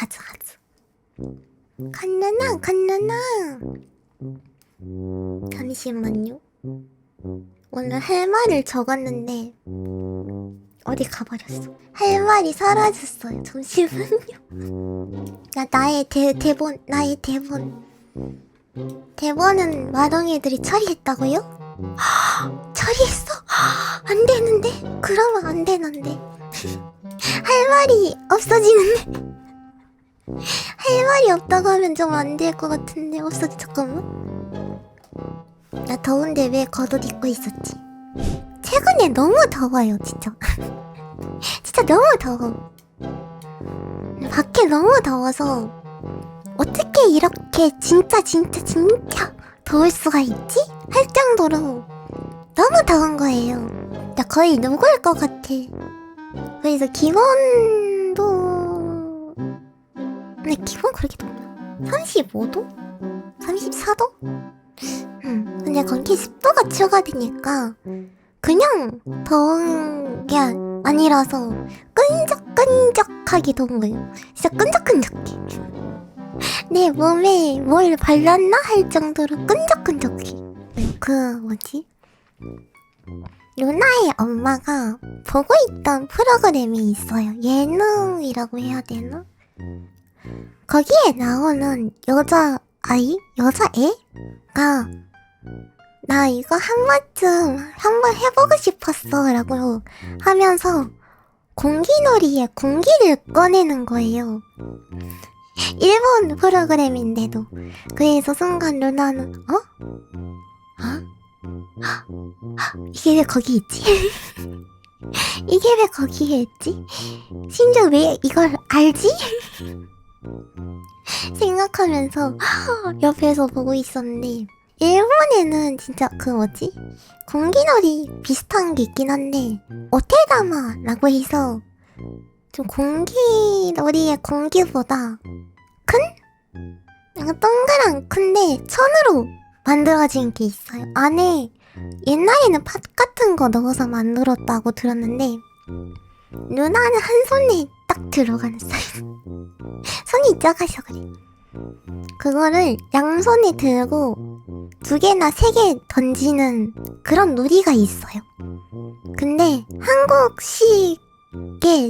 아주 아주. 칸나나 칸나나. 잠시만요. 오늘 할 말을 적었는데 어디 가버렸어? 할 말이 사라졌어요. 잠시만요. 나 나의 대 대본 나의 대본 대본은 마동이들이 처리했다고요? 처리했어? 안 되는데? 그러면 안 되는데. 할 말이 없어지는데. 할 말이 없다고 하면 좀 안 될 것 같은데 없어지 잠깐만. 나 더운데 왜 겉옷 입고 있었지? 최근에 너무 더워요 진짜. 진짜 너무 더워. 밖에 너무 더워서 어떻게 이렇게 진짜 진짜 진짜 더울 수가 있지? 할 정도로 너무 더운 거예요. 나 거의 녹을 것 같아. 그래서 기온도 근데 기본 그렇게 덥나? 35도? 34도? 음, 근데 거기 습도가 추가되니까 그냥 더운 게 아니라서 끈적끈적하게 더운 거예요. 진짜 끈적끈적해. 내 몸에 뭘 발랐나 할 정도로 끈적끈적해. 그 뭐지? 루나의 엄마가 보고 있던 프로그램이 있어요. 예능이라고 해야 되나? 거기에 나오는 여자 아이? 여자애가 나 이거 한 번쯤 한번 해보고 싶었어 라고 하면서 공기놀이에 공기를 꺼내는 거예요. 일본 프로그램인데도 그래서 순간 루나는 어? 어? 이게 왜 거기 있지? 이게 왜 거기에 있지? 심지어 왜 이걸 알지? 생각하면서 옆에서 보고 있었는데 일본에는 진짜 그 뭐지? 공기놀이 비슷한 게 있긴 한데 오테다마라고 해서 좀 공기놀이의 공기보다 큰? 약간 동그란 큰데 천으로 만들어진 게 있어요. 안에 옛날에는 팥 같은 거 넣어서 만들었다고 들었는데 누나는 한 손에 딱 들어가는 사이즈. 손이 작아서 그래. 그거를 양손에 들고 두 개나 세 개 던지는 그런 놀이가 있어요. 근데 한국식의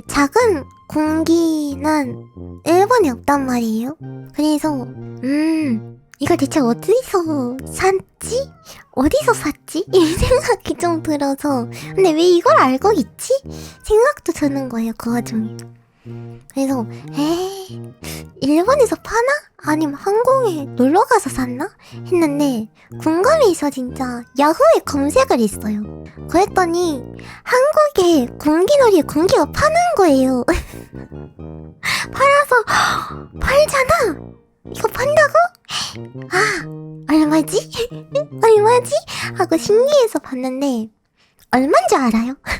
작은 공기는 일본에 없단 말이에요. 그래서 음 이걸 대체 어디서 샀지? 어디서 샀지? 이 생각이 좀 들어서 근데 왜 이걸 알고 있지? 생각도 드는 거예요 그 와중에. 그래서 에이 일본에서 파나? 아니면 항공에 놀러 가서 샀나? 했는데 궁금해서 진짜 야후에 검색을 했어요. 그랬더니 한국에 공기놀이에 공기가 파는 거예요. 팔아서 팔잖아. 이거 판다고? 아 얼마지? 얼마지? 하고 신기해서 봤는데 줄 알아요?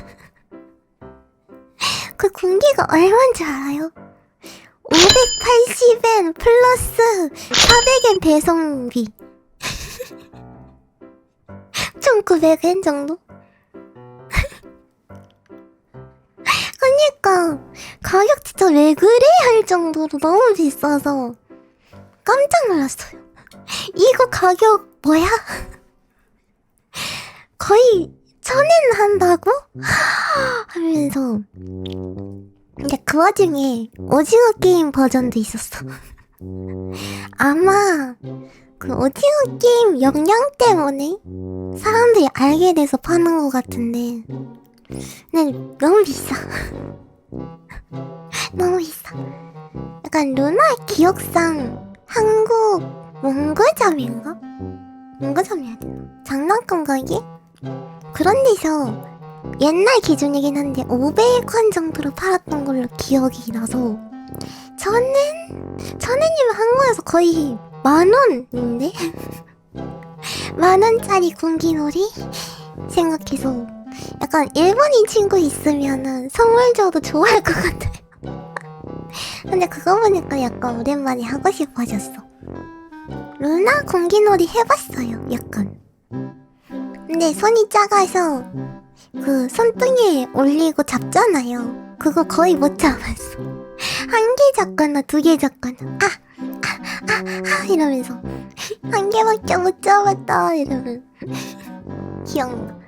그 공기가 얼마인 줄 알아요? 580엔 플러스 400엔 배송비. 1900엔 정도? 그니까, 가격 진짜 왜 그래? 할 정도로 너무 비싸서 깜짝 놀랐어요. 이거 가격 뭐야? 거의 천엔 한다고? 하면서 근데 그 와중에 오징어 게임 버전도 있었어. 아마 그 오징어 게임 역량 때문에 사람들이 알게 돼서 파는 것 같은데 근데 너무 비싸. 너무 비싸. 약간 루나의 기억상 한국 몽고점인가? 몽고점이야 되나? 장난감 가게? 그런 데서 옛날 기준이긴 한데 500원 정도로 팔았던 걸로 기억이 나서 저는 저는이면 한국에서 거의 만 원인데 만 원짜리 공기놀이 생각해서 약간 일본인 친구 있으면은 선물 줘도 좋아할 것 같아요. 근데 그거 보니까 약간 오랜만에 하고 싶어졌어. 루나 공기놀이 해봤어요, 약간. 근데 손이 작아서 그 손등에 올리고 잡잖아요. 그거 거의 못 잡았어. 한 개 잡거나 두 개 잡거나 아, 아, 아, 아 이러면서 한 개밖에 못 잡았다 이러면 기억나.